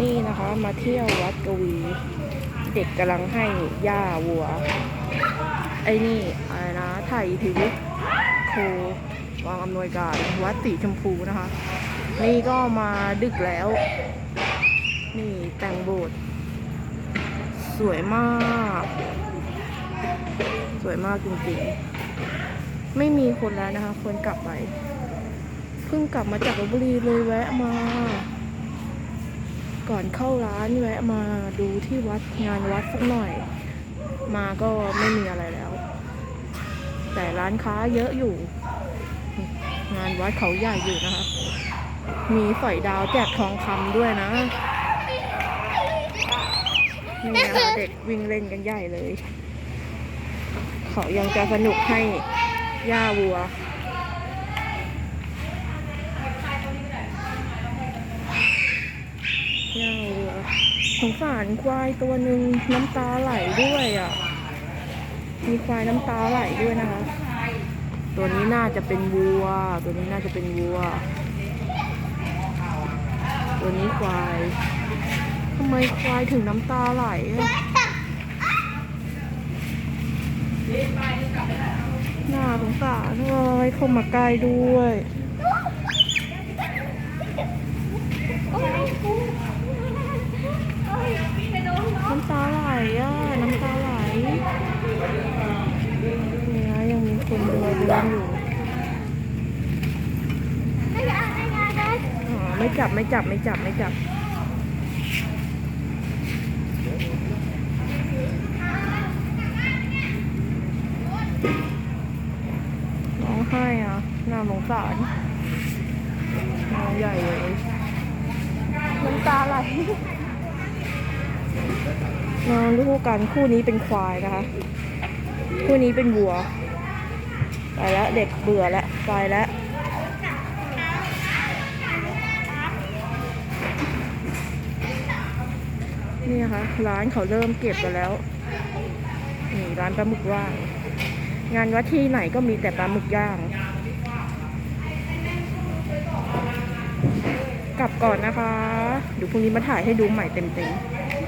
นี่นะคะมาเที่ยววัดกวี เด็กกำลังให้ย่าวัว ไอ้นี่อะไรนะไถ่ถือโควางอำนวยการวัดสีชมพูนะคะ นี่ก็มาดึกแล้ว นี่แต่งโบสถ์สวยมาก สวยมากจริงๆ ไม่มีคนแล้วนะคะ คนกลับไป เพิ่งกลับมาจากลบบุรีเลยแวะมา ก่อนเข้าร้านแวะมาดูที่วัดงานวัดสักหน่อย มาก็ไม่มีอะไรแล้ว แต่ร้านค้าเยอะอยู่ งานวัดเขาใหญ่อยู่นะคะ มีฝอยดาวแจกทองคำด้วยนะนี่นะคะเด็กวิ่งเล่นกันใหญ่เลย เขายังจะสนุกให้ย่าวัว ย่าวัวส งสารควายตัวหนึ่งน้ำตาไหลด้วยอะ มีควายน้ำตาไหลด้วยนะคะ ตัวนี้น่าจะเป็นวัว ตัวนี้น่าจะเป็นวัว ตัวนี้ควายทำไมควายถึงน้ำตาไหลอะน่าสงสารเลยเข้ามาใกล้ด้วย น้ำตาไหลอะ น้ำตาไหลนี่นะยังมี คนเดินเดินอยู่อ๋อไม่จับไม่จับไม่จับไม่จับร้องไห้อะน่าสงสารน้องใหญ่เลยน้ำตาไหลมาดูกันคู่นี้เป็นควายนะคะ คู่นี้เป็นวัว ไปแล้วเด็กเบื่อแล้วไปแล้วนี่นะคะร้านเขาเริ่มเก็บกันแล้วนี่ร้านปลาหมึกย่าง งานวัดที่ไหนก็มีแต่ปลาหมึกย่าง กลับก่อนนะคะเดี๋ยวพรุ่งนี้มาถ่ายให้ดูใหม่เต็มๆ